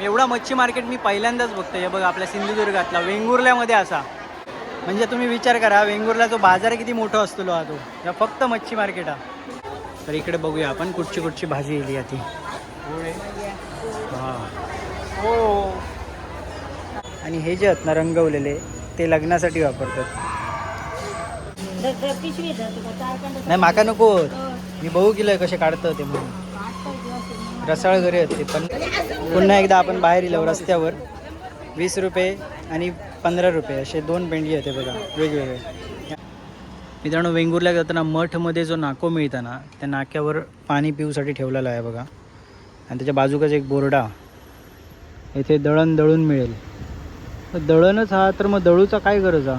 एवढा मच्छी मार्केट मी पहिल्यांदाच बघतो हे बघा आपल्या सिंधुदुर्गातला वेंगुर्ल्यामध्ये असा. म्हणजे तुम्ही विचार करा वेंगुर्ला तो बाजार किती मोठा असतो हा तो. या फक्त मच्छी मार्केट हा. तर इकडे बघूया आपण कुठची कुठची भाजी येईल या ती हा. आणि हे जे आहेत ना रंगवलेले ते लग्नासाठी वापरतात. नाही माका नको मी बघू केलंय कसे काढतं ते म्हणून. रसाळ घरी होते पण पुन्हा एकदा आपण बाहेर येलो रस्त्यावर वीस रुपये आणि पंधरा रुपये असे दोन पेंडी होते बघा वेगवेगळे. मित्रांनो वेंगुर्ला जाताना मठमध्ये जो नाको मिळतं ना त्या नाक्यावर पाणी पिऊसाठी ठेवलेला आहे बघा. आणि त्याच्या बाजूकच एक बोर्डा. येथे दळण दळून मिळेल. तर दळणच हा तर मग दळूचा काय गरज हा?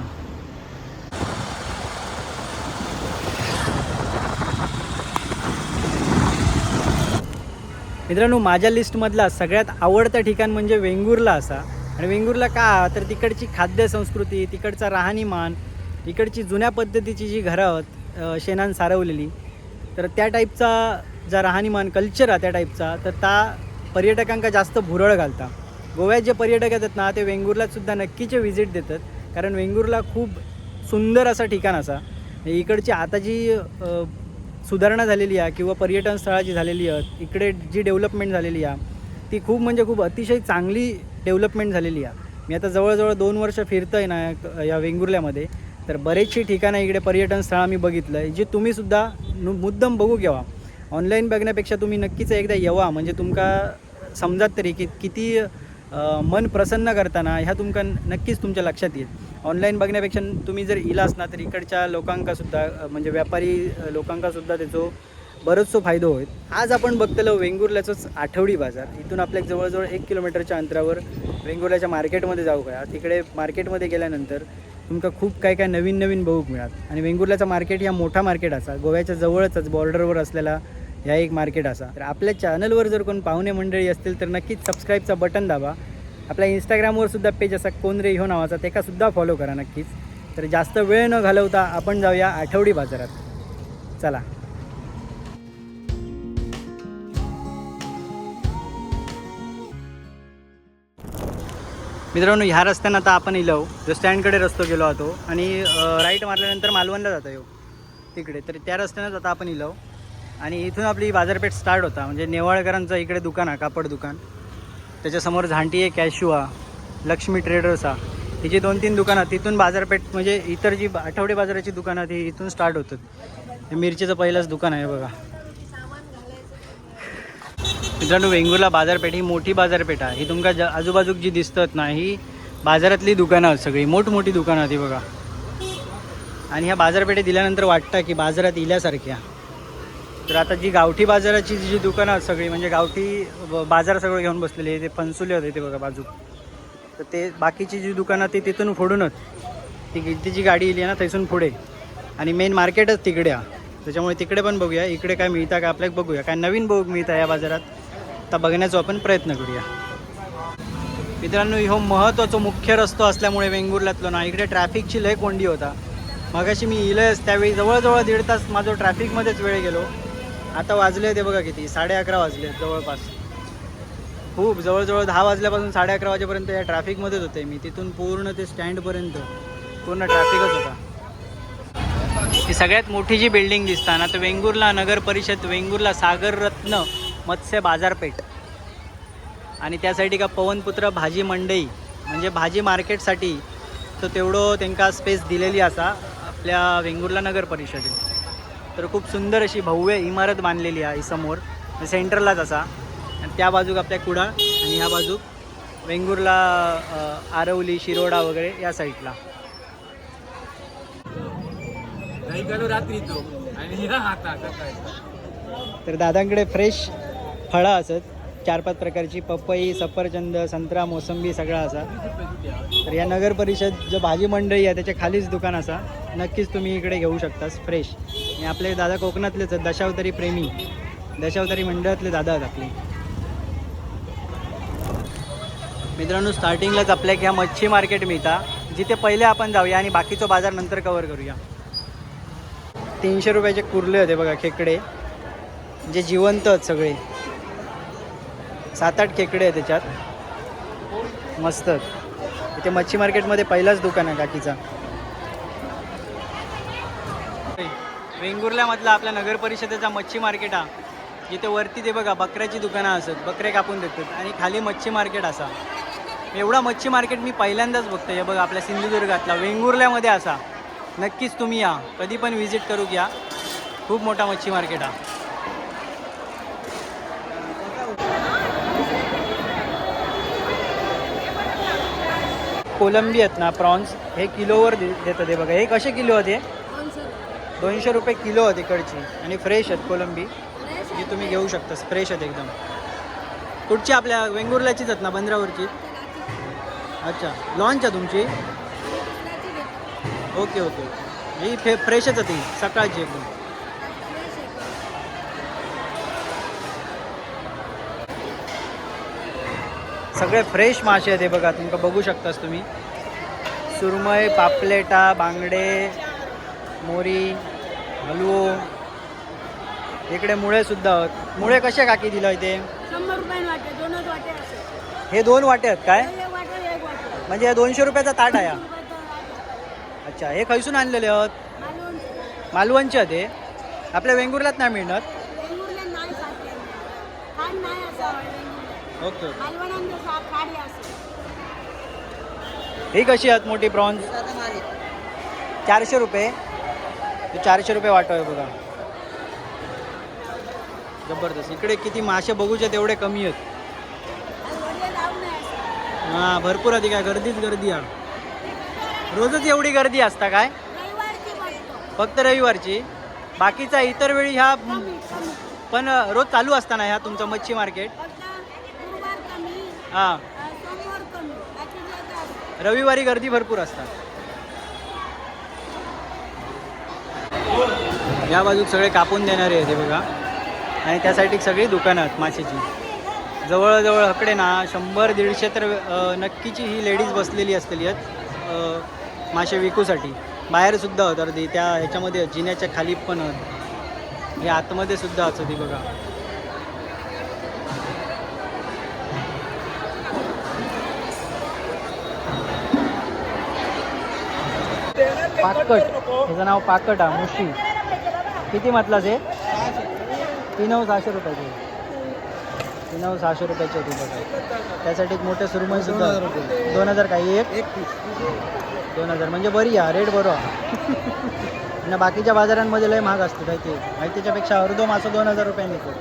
मित्रांनो माझ्या लिस्टमधला सगळ्यात आवडतं ठिकाण म्हणजे वेंगुर्ला असा. आणि वेंगुर्ला का? तर तिकडची खाद्य संस्कृती तिकडचा राहणीमान इकडची जुन्या पद्धतीची जी घरं आहेत शेणान सारवलेली तर त्या टाईपचा जा राहणीमान कल्चर आहे त्या टाईपचा तर त्या पर्यटकांका जास्त भुरळ घालता. गोव्यात जे पर्यटक येतात ना ते वेंगुर्लात सुद्धा नक्कीचे व्हिजिट देतात कारण वेंगुर्ला खूप सुंदर असं ठिकाण असा. इकडची आता जी सुधारणा झालेली आहे किंवा पर्यटन स्थळाची झालेली आहे इकडे जी डेव्हलपमेंट झालेली आहे ती खूप म्हणजे खूप अतिशय चांगली डेव्हलपमेंट झालेली आहे. मी आता जवळजवळ दोन वर्ष फिरतो आहे ना या वेंगुर्ल्यामध्ये तर बरेचशी ठिकाणं इकडे पर्यटन स्थळं मी बघितलं आहे जी तुम्हीसुद्धा नु मुद्दम बघू घ्यावा. ऑनलाईन बघण्यापेक्षा तुम्ही नक्कीच एकदा येवा म्हणजे तुमका समजात तरी की किती मन प्रसन्न करताना ह्या तुमका नक्कीच तुमच्या लक्षात येईल. ऑनलाईन बघण्यापेक्षा तुम्ही जर इलास ना तर इकडच्या लोकांकासुद्धा म्हणजे व्यापारी लोकांकासुद्धा त्याचो बरंचसो फायदो होईल. आज आपण बघतलो वेंगुर्ल्याचंच आठवडी बाजार. इथून आपल्या जवळजवळ एक किलोमीटरच्या अंतरावर वेंगुर्ल्याच्या मार्केटमध्ये जाऊ का तिकडे मार्केटमध्ये गेल्यानंतर तुमका खूप काय काय नवीन नवीन बघूक मिळात आणि वेंगुर्ल्याचा मार्केट ह्या मोठा मार्केट असा. गोव्याच्या जवळच बॉर्डरवर असलेला ह्या एक मार्केट असा. तर आपल्या चॅनलवर जर कोण पाहुणे मंडळी असतील तर नक्कीच सबस्क्राईबचा बटन दाबा. आपल्या इंस्टाग्रामवर सुद्धा पेज असा कोण रे ह्यो नावाचा त्याका सुद्धा फॉलो करा नक्कीच. तर जास्त वेळ न घालवता आपण जाऊया आठवडी बाजारात. चला. मित्रांनो ह्या रस्त्यानं आता आपण इलो. जो स्टँडकडे रस्तो गेलो होतो आणि राईट मारल्यानंतर मालवणला जातो येऊ तिकडे. तर त्या रस्त्यानंच आता आपण इलो. आणि इथून आपली बाजारपेठ स्टार्ट होता. म्हणजे नेवाळकरांचं इकडे दुकान आहे कापड दुकान. त्याच्यासमोर झांटी आहे कॅशुआ लक्ष्मी ट्रेडर्स आहे ही जी दोन तीन दुकानं तिथून बाजारपेठ म्हणजे इतर जी आठवडे बाजाराची दुकानं ती इथून स्टार्ट होतात. हे मिरचीचं पहिलंच दुकान आहे बघा. मित्रांनो वेंगुर्ला बाजारपेठ ही मोठी बाजारपेठ आहे. ही तुमका ज आजूबाजूक जी दिसतात ना ही बाजारातली दुकानं आहेत सगळी. मोठमोठी दुकानं आहेत बघा. आणि ह्या बाजारपेठे दिल्यानंतर वाटतं की बाजारात इल्यासारख्या तर आता जी गावठी बाजाराची जी दुकानं आहेत सगळी म्हणजे गावठी बाजार सगळं घेऊन बसलेली आहे ते पनसुले होते ते बघा बाजू. तर ते बाकीची जी दुकानं ती तिथून फोडूनच ती ती जी गाडी येईल ना तिथून पुढे आणि मेन मार्केटच तिकडे आहे. त्याच्यामुळे तिकडे पण बघूया इकडे काय मिळतं का आपल्याला बघूया. काय नवीन बघ मिळतं या बाजारात तर बघण्याचा आपण प्रयत्न करूया. मित्रांनो ह्यो महत्त्वाचा मुख्य रस्तो असल्यामुळे वेंगुर्ल्यातलो ना इकडे ट्रॅफिकची लय कोंडी होता. मगाशी मी इलंच त्यावेळी जवळजवळ दीड तास माझं ट्रॅफिकमध्येच वेळ गेलो. आता वाजले ते बघा किती साडे अकरा वाजले जवळपास. खूप जवळजवळ दहा वाजल्यापासून साडे अकरा वाजेपर्यंत या ट्रॅफिकमध्येच होते. मी तिथून पूर्ण ते स्टँडपर्यंत पूर्ण ट्रॅफिकच होता. ही सगळ्यात मोठी जी बिल्डिंग दिसता ना तर वेंगुर्ला नगर परिषद वेंगुर्ला सागर रत्न मत्स्य बाजारपेठ. आणि त्यासाठी का पवनपुत्र भाजी मंडई म्हणजे भाजी मार्केटसाठी तर तेवढं त्यांका स्पेस दिलेली असा आपल्या वेंगुर्ला नगर परिषदेत. तर खूप सुंदर अशी भव्य इमारत बांधलेली आहे समोर. सेंटरलाच असा. आणि त्या बाजूक आपल्या कुडाळ आणि ह्या बाजूक वेंगुर्ला आरवली शिरोडा वगैरे या साईडला. तर दादांकडे फ्रेश फळं असत. चार पाच प्रकारची पपई सफरचंद संत्रा मोसंबी सगळा असा. तर या नगर परिषद जो भाजी मंडळी आहे त्याच्या खालीच दुकान असा. नक्कीच तुम्ही इकडे घेऊ शकतास फ्रेश आणि आपले दादा कोकणातलेच आहेत दशावतारी प्रेमी. दशावतारी मंडळातले दादा आहेत आपले. मित्रांनो स्टार्टिंगलाच आपल्या ह्या मच्छी मार्केट मिळता. जिथे पहिले आपण जाऊया आणि बाकीचा बाजार नंतर कवर करूया. तीनशे रुपयाचे कुर्ले होते बघा खेकडे. जे जिवंत आहेत सगळे. सात आठ खेकडे आहे त्याच्यात. मस्त. इथे मच्छी मार्केटमध्ये पहिलाच दुकान आहे काकीचा. वेंगुर्ल्यामधला आपल्या नगर परिषदेचा मच्छी मार्केट हा. जिथे वरती ते बघा बकऱ्याची दुकानं असत बकरे कापून देतात. आणि खाली मच्छी मार्केट असा. एवढा मच्छी मार्केट मी पहिल्यांदाच बघतो हे बघा आपल्या सिंधुदुर्गातला वेंगुर्ल्यामध्ये असा. नक्कीच तुम्ही या. कधी पण व्हिजिट करू घ्या. खूप मोठा मच्छी मार्केट हा. कोलंबी आहेत ना प्रॉन्स हे किलोवर दे देतात हे बघा. हे कसे किलो होते दोनशे रुपये किलो आहेत इकडची. आणि फ्रेश आहेत कोलंबी. जी तुम्ही घेऊ शकता. फ्रेश आहेत एकदम. कुठची आपल्या वेंगुर्ल्याचीच आहेत ना बंदरावरची? अच्छा. लॉन्च आहे तुमची? ओके ओके ही फे फ्रेशच आहे ती सकाळची एकदम. सगळे फ्रेश मासे आहेत हे बघा तुमका बघू शकतास तुम्ही. सुरमई पापलेटा बांगडे मोरी हलवो. इकडे मुळे सुद्धा आहेत. मुळे कसे काकी दिलं इथे हे दोन वाटे आहेत काय? म्हणजे हे दोनशे रुपयाचा ताट आहे. अच्छा हे खैसून आणलेले आहेत? मालवण मालवणचे आहेत हे? आपल्या वेंगुर्ल्यात नाही मिळणार? ओके असं. ही कशी आहेत मोठी प्रॉन्स चारशे रुपये. हे चारशे रुपये वाटो आहे बघा. जबरदस्त. इकडे किती मासे बघूचे तेवढे कमी आहेत. हां भरपूर आधी काय गर्दीच गर्दी आहे. रोजच एवढी गर्दी असता काय? फक्त रविवारची. बाकीचा इतर वेळी ह्या पण रोज चालू असताना ह्या तुमचं मच्छी मार्केट. हां. सोमवार कमी जास्त. रविवारी गर्दी भरपूर असतात. या बाजूक सगळे कापून देणारे आहेत हे बघा. आणि त्यासाठी सगळी दुकानं आहेत माशाची जवळजवळ हकडे ना शंभर दीडशे तर अ, नक्कीची ही लेडीज बसलेली असलेली आहेत अ, मासे विकूसाठी. बाहेरसुद्धा आहेत अर्धी. त्या ह्याच्यामध्ये जिन्याच्या खाली पण आहेत. हे आतमध्ये सुद्धा असं ती बघा. पाकट. त्याचं नाव पाकट हा मुशी. किती म्हटलास हे तीनव सहाशे रुपयाचे. तीनव सहाशे रुपयाचे होती बघा. त्यासाठी एक मोठे सुरमई सुद्धा. दोन हजार काही एक? दोन हजार. म्हणजे बरी आहे रेट बरो. आहे आणि बाकीच्या बाजारांमध्ये लय महाग असते काय ते. आणि त्याच्यापेक्षा अर्धो मासो दोन हजार रुपयांनी येतो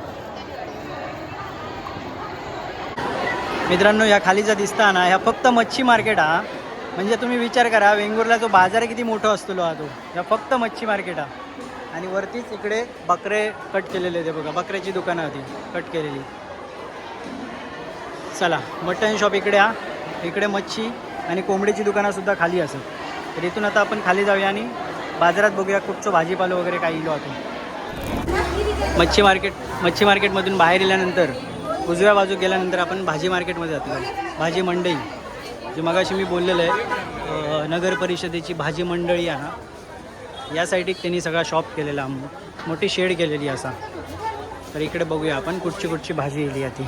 मित्रांनो ह्या खालीचा दिसता ना ह्या फक्त मच्छी मार्केट हा. म्हणजे तुम्ही विचार करा वेंगुर्ला जो बाजार किती मोठा असतो हा तो. ह्या फक्त मच्छी मार्केट हा. आणि वरतीच इकडे बकरे कट केलेले ते बघा बकऱ्याची दुकानं होती कट केलेली. चला मटन शॉप इकडे हा. इकडे मच्छी आणि कोंबडीची दुकानंसुद्धा खाली असत तर इथून आता आपण खाली जाऊया आणि बाजारात बघूया कुठचं भाजीपालो वगैरे काही इलो आपण मच्छी मार्केट मच्छी मार्केटमधून बाहेर गेल्यानंतर उजव्या बाजू गेल्यानंतर आपण भाजी मार्केटमध्ये जातो. भाजी मंडई. जे मगाशी मी बोललेलं आहे नगरपरिषदेची नगर परिषदेची भाजी मंडळी आहे ना या साईडीत त्यांनी सगळा शॉप केलेला मोठी शेड केलेली असा. तर इकडे बघूया आपण कुठची कुठची भाजी येली आहे ती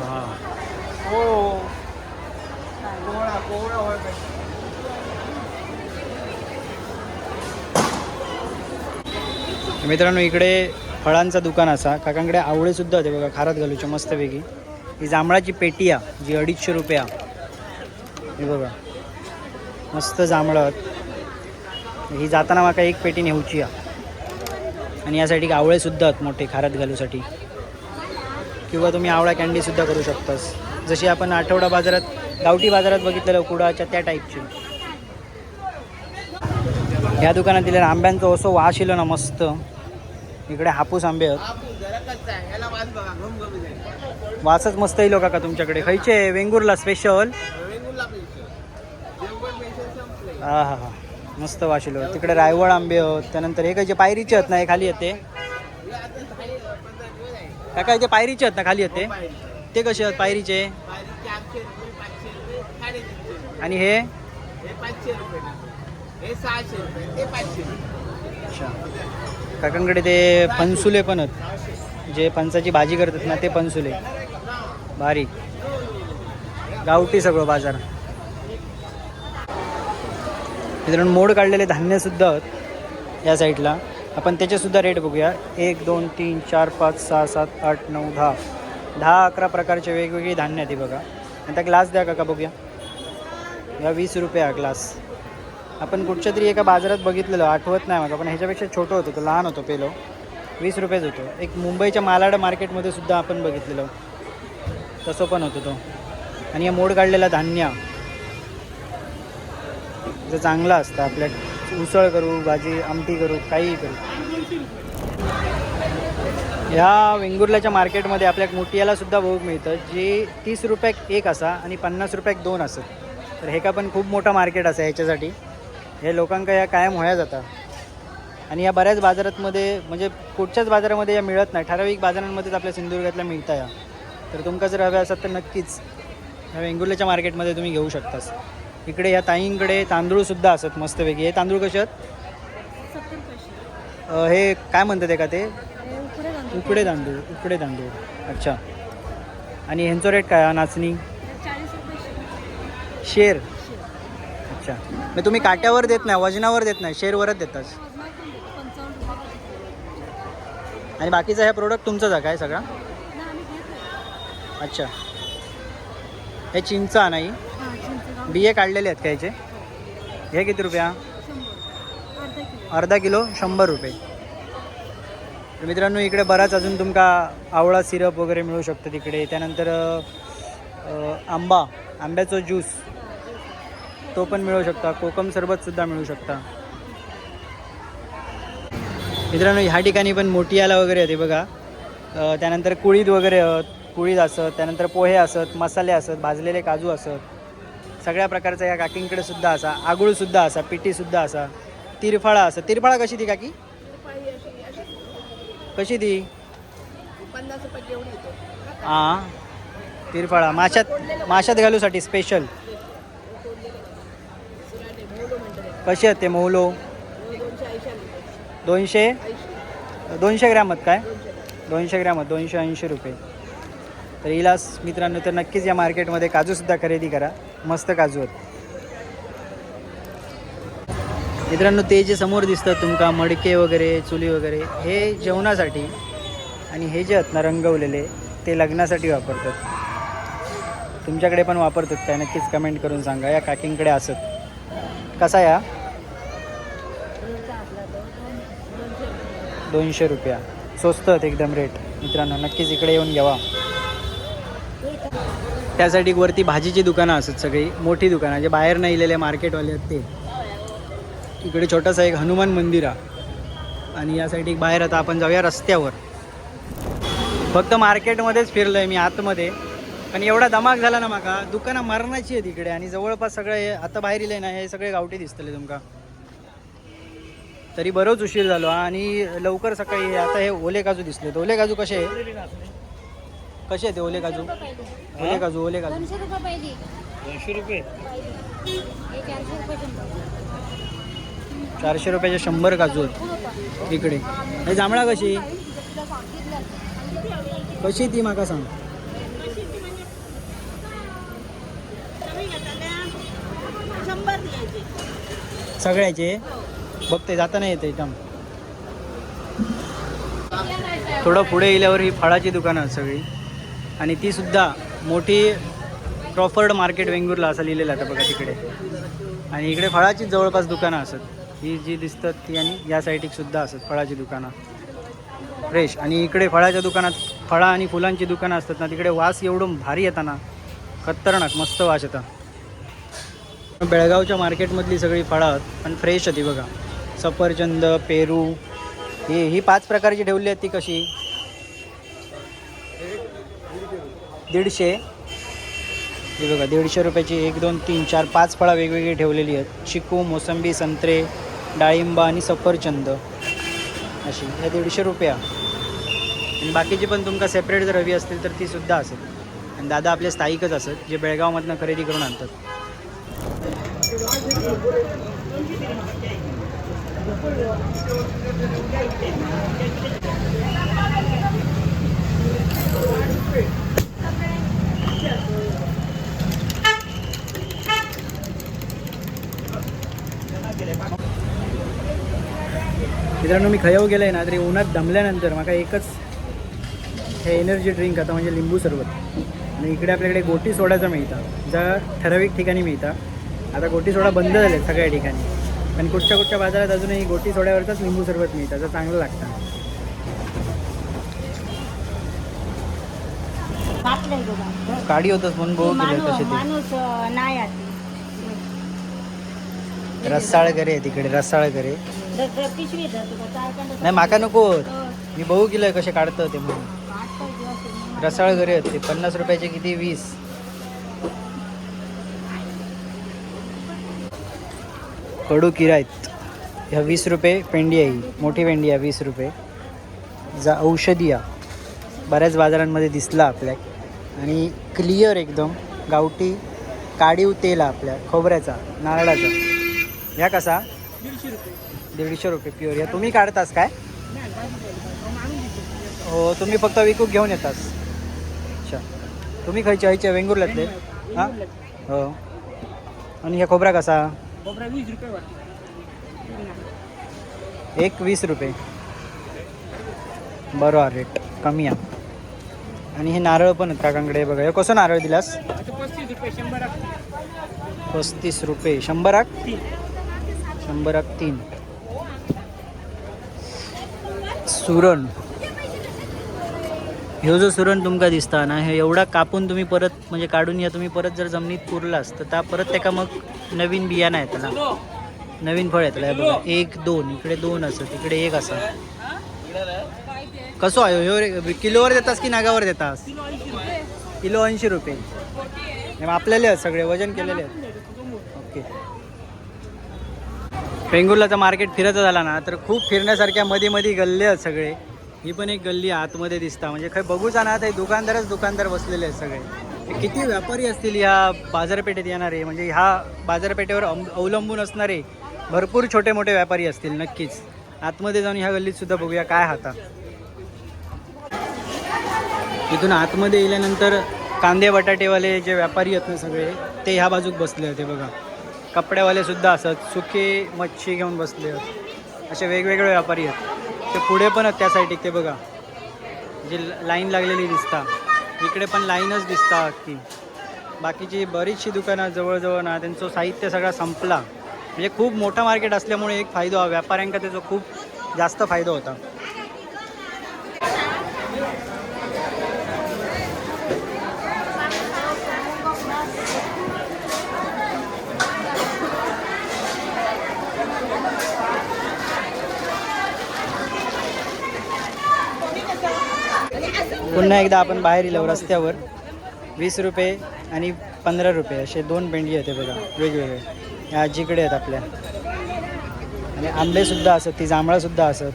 हां. मित्रांनो इकडे फळांचं दुकान असा. काकांकडे आवळे सुद्धा होते बघा खारात घालूचे मस्तपैकी. ही जांभळाची पेटी आहे जी अडीचशे रुपया हे बघा. मस्त जांभळं ही जाताना माका एक पेटी नेऊची आहे. आणि यासाठी आवळेसुद्धा आहेत मोठे खारात घालूसाठी. किंवा तुम्ही आवळा कॅन्डीसुद्धा करू शकतास. जशी आपण आठवडा बाजारात गावठी बाजारात बघितलेलं कुडाच्या त्या टाईपची या दुकानात दिलेल्या आंब्यांचं असं वास येलो ना मस्त. इकडे हापूस आंबे आहेत. वासच मस्त येईल का तुमच्याकडे? खयचे वेंगुर्ला स्पेशल हा हा हा. मस्त वास येलो तिकडे रायवळ आंबे आहेत. त्यानंतर हे खायचे पायरीचे आहेत ना हे खाली येते. काय काय ते पायरीचे आहेत ना खाली येते. ते कसे आहेत पायरीचे? आणि हे? अच्छा. काकांकडे ते फणसुले पण आहेत. जे फणसाची भाजी करतात ना ते फणसुले भारी. गावठी सगळं बाजार. मित्रांनो मोड काढलेले धान्य सुद्धा आहेत या साईडला. आपण त्याचेसुद्धा रेट बघूया. एक दोन तीन चार पाच सहा सात आठ नऊ दहा. दहा अकरा प्रकारचे वेगवेगळी धान्य आहेत बघा. आणि त्या ग्लास द्या काका बघूया. या वीस रुपये हा ग्लास आपण कुठच्या तरी एका बाजारात बघितलेलं आठवत नाही मला पण ह्याच्यापेक्षा छोटं होतं तो लहान होतो पेलो. वीस रुपयेच होतो. एक मुंबईच्या मालाड मार्केटमध्ये सुद्धा आपण बघितलेलं. तसं पण होतं तो. आणि या मोड काढलेला धान्य. जर चांगला असतं आपल्या उसळ करू भाजी आमटी करू काहीही करू. ह्या वेंगुर्ल्याच्या मार्केटमध्ये आपल्या मोटियाला सुद्धा भोग मिळतं जे तीस रुपयाक एक असा आणि पन्नास रुपयाक दोन असत तर हे का पण खूप मोठं मार्केट असं ह्याच्यासाठी हे लोकांका या कायम होया जातात आणि या बऱ्याच बाजारातमध्ये म्हणजे कुठच्याच बाजारामध्ये या मिळत नाही. ठराविक बाजारांमध्येच आपल्या सिंधुदुर्गातल्या मिळता या. तर तुमका जर हव्या असतात तर नक्कीच. ह्या वेंगुर्ल्याच्या मार्केटमध्ये तुम्ही घेऊ शकतास. इकडे या ताईंकडे तांदूळसुद्धा असत मस्तपैकी. हे तांदूळ कसे आहेत? हे काय म्हणतात ते का ते? उकडे तांदूळ उकडे तांदूळ. अच्छा. आणि ह्यांचं रेट काय नाचणी? शेर. अच्छा. मग तुम्ही काट्यावर देत नाही वजनावर देत नाही शेरवरच देतास. आणि बाकीचा ह्या प्रोडक्ट तुमचाच आहे काय सगळा? अच्छा. हे चिंच नाही. बिये काढलेले आहेत का याचे? हे किती रुपया? अर्धा किलो शंभर रुपये. तर मित्रांनो इकडे बराच अजून तुमका आवळा सिरप वगैरे मिळू शकतो तिकडे. त्यानंतर आंबा आंब्याचं ज्यूस तो पण मिळू शकता. कोकम सरबतसुद्धा मिळू शकता. मित्रांनो ह्या ठिकाणी पण मोठी आला वगैरे होते बघा. त्यानंतर कुळीद वगैरे आहेत कुळीद असत त्यानंतर पोहे असत मसाले असत भाजलेले काजू असत. सगळ्या प्रकारचा या काकींकडे सुद्धा असा आगुळसुद्धा असा पिठीसुद्धा असा. तिरफळा असं. तिरफळा कशी ती काकी? कशी ती? पन्नास हां तिरफळा. माशात माशात घालूसाठी स्पेशल कशी आहेत ते मौलो? दोनशे? दोनशे ग्रॅमत काय? दोनशे ग्रॅमात दोनशे ऐंशी रुपये. तर इलास मित्रांनो तर नक्कीच या मार्केटमध्ये काजूसुद्धा खरेदी करा. मस्त काजू आहेत. मित्रांनो ते जे समोर दिसतात तुमका मडके वगैरे चुली वगैरे हे जेवणासाठी आणि हे जे आहेत ना रंगवलेले ते लग्नासाठी वापरतात. तुमच्याकडे पण वापरतात काय? नक्कीच कमेंट करून सांगा. या काकींकडे असत. कसा या? दोनशे रुपया. स्वस्त आहेत एकदम रेट मित्रांनो नक्कीच इकडे येऊन घ्यावा. त्यासाठी वरती भाजीची दुकानं असत सगळी मोठी दुकानं जे बाहेर नाही इलेले मार्केटवाले आहेत ते. इकडे छोटासा एक हनुमान मंदिर आहे. आणि या बाहेर आता आपण जाऊया रस्त्यावर. फक्त मार्केटमध्येच फिरलो आहे मी आतमध्ये. पण एवढा धमाक झाला ना माका दुकानं मरणाची आहेत इकडे. आणि जवळपास सगळं हे आता बाहेर इले ना हे सगळे गावठी दिसतले तुमका. तरी बरोच उशीर झालो. आणि लवकर सकाळी आता हे ओले काजू दिसले ओले काजू कसे? आहे कसे आहेत ते ओले काजू? ओले काजू ओले काजू. दोनशे रुपये पहिली. दोनशे रुपये? हे चारशे रुपये शंभर. चारशे रुपयाचे शंभर काजू आहेत इकडे. हे जांभळा कशी? कशी ती माका सांग. सगळ्याचे? बघते जाताना येते एकदम थोडं पुढे गेल्यावर ही फळाची दुकानं आहेत सगळी. आणि ती सुद्धा मोठी क्रॉफर्ड मार्केट वेंगुर्ला असं लिहिलेलं आहे बघा तिकडे. आणि इकडे फळाचीच जवळपास दुकानं असत. ही जी दिसतात ती आणि या साईडीक सुद्धा असत फळाची दुकानं. फ्रेश आणि इकडे फळाच्या दुकानात फळा आणि फुलांची दुकानं असतात ना तिकडे वास एवढं भारी येतं ना खतरनाक मस्त वास येतं. बेळगावच्या मार्केटमधली सगळी फळं आहेत पण फ्रेश होती बघा. सफरचंद पेरू ही ही पाच प्रकारची ठेवली आहेत ती कशी? दीडशे. हे बघा दीडशे रुपयाची एक दोन तीन चार पाच फळं वेगवेगळी ठेवलेली आहेत. चिकू मोसंबी संत्रे डाळिंब आणि सफरचंद. अशी ह्या दीडशे रुपया. आणि बाकीची पण तुमका सेपरेट जर हवी असतील तर ती सुद्धा असेल. आणि दादा आपले स्थायिकच असत जे बेळगावमधनं खरेदी करून आणतात. मित्रांनो मी खयाव गेले ना तरी उन्हात दमल्यानंतर मला एकच हे एनर्जी ड्रिंक आता म्हणजे लिंबू सरबत. आणि इकडे आपल्याकडे गोटी सोडाचं मिळतं ज्या ठराविक ठिकाणी मिळतं. आता गोटी सोडा बंद झाले सगळ्या ठिकाणी. पण कुठच्या कुठच्या बाजारात अजूनही गोटी सोड्यावरचाच लिंबू सरबत मिळतं तर चांगलं लागतं. काडी होतच म्हणून बघू केलं माणूस कसे ते. माणूस अं, नाही आती रसाळ आहे तिकडे रसाळ करे नाही माका नको मी बघू किलो कसे काढतो ते म्हणून. आठ रसाळ घरे आहेत ते पन्नास रुपयाचे किती? वीस. कडू किरायत ह्या वीस रुपये पेंडी आहे मोठी पेंडी आहे वीस रुपये. जा औषधी आहे. बऱ्याच बाजारांमध्ये दिसला आपल्या. आणि क्लिअर एकदम. गावठी काढीव तेल आहे आपल्या. खोबऱ्याचा नारळाचा. ह्या कसा? दीडशे रुपये. प्युअर या तुम्ही काढतास काय? हो तुम्ही फक्त विकूक घेऊन येतास. अच्छा. तुम्ही खायचे आईचे वेंगुर्ल्यातले? हां? हो. आणि ह्या खोबरा कसा? एक वीस रुपये. बरोबर रेट. कमी आहे. आणि हे नारळ पण आहेत काकांकडे बघा हे कसं नारळ दिलास? पस्तीस रुपये शंभराक शंभराक तीन. सुरण. ह्यो जो सुरण तुमका दिसता ना हे एवढा कापून तुम्ही परत म्हणजे काढून या तुम्ही परत जर जमिनीत पुरलास तर त्या परत त्याका मग नवीन बियाणं आहे ना. नवीन फळ येतलं हे बघा. एक दोन. इकडे दोन असं तिकडे एक असं. कसो आहे? ह्यो किलोवर देतास की नागावर देतास? किलो ऐंशी रुपये. मग आपल्याले सगळे. वजन केलेले आहेत. ओके. वेंगुर्लाचं मार्केट फिरत झाला ना तर खूप फिरण्यासारख्या मध्ये मध्ये गल्ले आहेत सगळे. ही पण एक गल्ली आतमध्ये दिसता. म्हणजे खरं बघूचा ना ते दुकानदारच दुकानदार बसलेले आहेत सगळे. किती व्यापारी असतील ह्या बाजारपेठेत येणारे? म्हणजे ह्या बाजारपेठेवर अवलंबून असणारे भरपूर छोटे मोठे व्यापारी असतील नक्कीच. आतमध्ये जाऊन ह्या गल्लीत सुद्धा बघूया काय हाता इथून आतमध्ये येल्यानंतर कांदे बटाटेवाले जे व्यापारी आहेत ना सगळे ते ह्या बाजूक बसले होते बघा. कपड्यावाले सुद्धा असत सुके मच्छी घेऊन बसले आहेत. असे वेगवेगळे व्यापारी आहेत. ते पुढे पण आहेत त्या साईड ते बघा. जी लाईन लागलेली दिसता इकडे पण लाईनच दिसता की. बाकीची बरीचशी दुकानं जवळजवळ ना त्यांचं साहित्य सगळा संपला. म्हणजे खूप मोठं मार्केट असल्यामुळे एक फायदा व्यापाऱ्यांका त्याचा खूप जास्त फायदा होता. पुन्हा एकदा आपण बाहेर येलो रस्त्यावर. वीस रुपये आणि पंधरा रुपये असे दोन पेंडी आहेत बघा वेगवेगळे. या आजीकडे आहेत आपल्या. आणि आंबेसुद्धा असत ती जांभळंसुद्धा असत.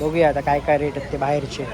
बघूया आता काय काय रेट आहेत ते बाहेरचे.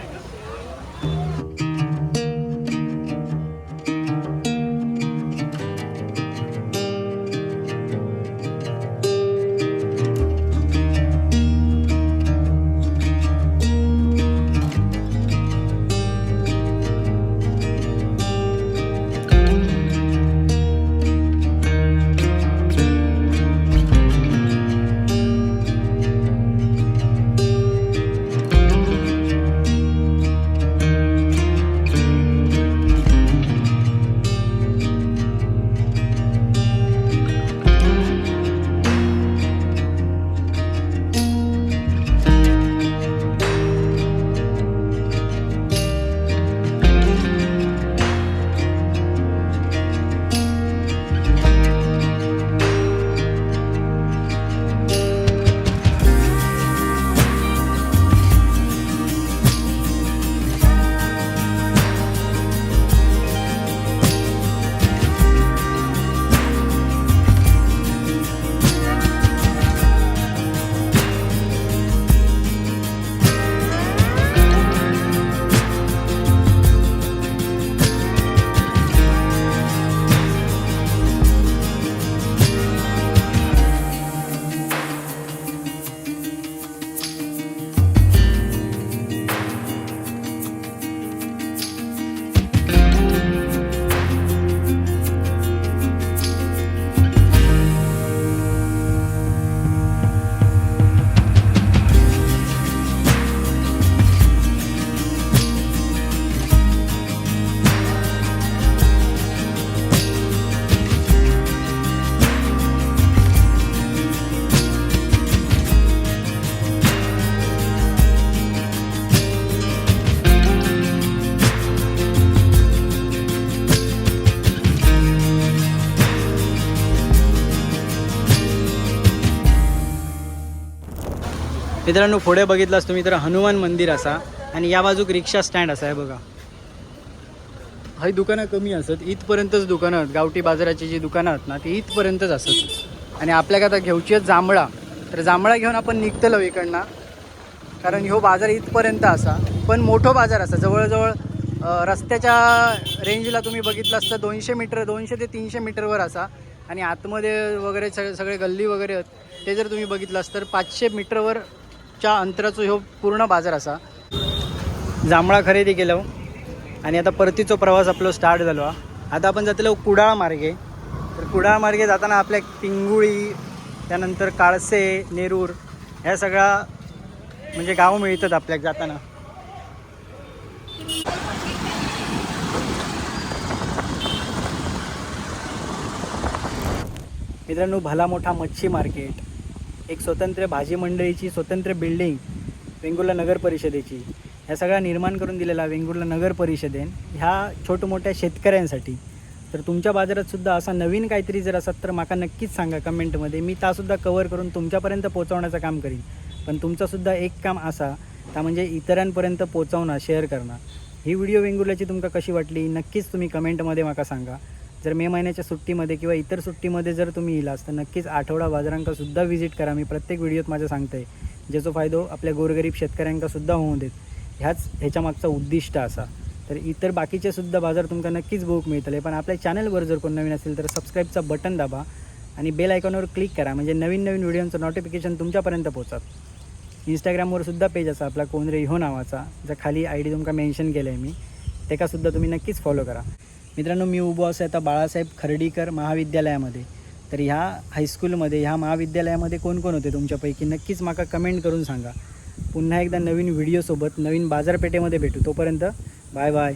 मित्रांनो पुढे बघितलास तुम्ही तर हनुमान मंदिर असा आणि या बाजूक रिक्षा स्टँड असा आहे बघा. हे दुकानं कमी असत इथपर्यंतच दुकानं आहेत. गावठी बाजाराची जी दुकानं आहेत ना ती इथपर्यंतच असत. आणि आपल्याला आता घ्यायची आहेत जांभळा. तर जांभळा घेऊन आपण निघतलो इकडनं. कारण ह्यो बाजार इथपर्यंत असा. पण मोठो बाजार असा. जवळजवळ रस्त्याच्या रेंजला तुम्ही बघितलास तर दोनशे मीटर दोनशे ते तीनशे मीटरवर असा. आणि आतमध्ये वगैरे सगळे सगळे गल्ली वगैरे आहेत. ते जर तुम्ही बघितलास तर पाचशे मीटरवर च्या अंतराचो ह्यो पूर्ण बाजार असा. जांभळा खरेदी केलो. आणि आता परतीचा प्रवास आपलो स्टार्ट झालो हा. आता आपण जातलो कुडाळ मार्गे. तर कुडाळ मार्गे जाताना आपल्या पिंगुळी त्यानंतर काळसे नेरूर ह्या सगळ्या म्हणजे गाव मिळतात आपल्याक जाताना. मित्रांनो भला मोठा मच्छी मार्केट. एक स्वतंत्र भाजी मंडळीची स्वतंत्र बिल्डिंग वेंगुर्ला नगर परिषदेची. ह्या सगळ्या निर्माण करून दिलेला वेंगुर्ला नगर परिषदेन ह्या छोटमोठ्या शेतकऱ्यांसाठी. तर तुमच्या बाजारात सुद्धा असा नवीन काहीतरी जर असत तर माका नक्कीच सांगा कमेंटमध्ये मी तासुद्धा कवर करून तुमच्यापर्यंत पोहोचवण्याचं काम करीन. पण तुमचंसुद्धा एक काम असा त्या म्हणजे इतरांपर्यंत पोचवणं शेअर करणं. ही व्हिडिओ वेंगुर्ल्याची तुमका कशी वाटली? नक्कीच तुम्ही कमेंटमध्ये माका सांगा. जर मे महिन्याच्या सुट्टीमध्ये किंवा इतर सुट्टीमध्ये जर तुम्ही येलास तर नक्कीच आठवडा बाजारांकासुद्धा व्हिजिट करा. मी प्रत्येक व्हिडिओत माझं सांगते ज्याचा फायदो आपल्या गोरगरीब शेतकऱ्यांकासुद्धा होऊ देत. ह्याच ह्याच्या मागचा उद्दिष्ट असा. तर इतर बाकीचे सुद्धा बाजार तुमका नक्कीच बघूक मिळतले. पण आपल्या चॅनलवर जर कोण नवीन असेल तर सबस्क्राईबचा बटन दाबा आणि बेल आयकॉनवर क्लिक करा. म्हणजे नवीन नवीन व्हिडिओंचं नोटिफिकेशन तुमच्यापर्यंत पोहोचत. इंस्टाग्रामवर सुद्धा पेज असा आपला कोणरे हो नावाचा. ज्या खाली आय डी तुमका मेन्शन केलं आहे मी त्याका सुद्धा तुम्ही नक्कीच फॉलो करा. मित्रांनो मी उभो असं आता बाळासाहेब खर्डीकर महाविद्यालयामध्ये. तर ह्या हायस्कूलमध्ये ह्या महाविद्यालयामध्ये कोण कोण होते तुमच्यापैकी? नक्कीच माका कमेंट करून सांगा. पुन्हा एकदा नवीन व्हिडिओसोबत नवीन बाजारपेठेमध्ये भेटू. तोपर्यंत बाय बाय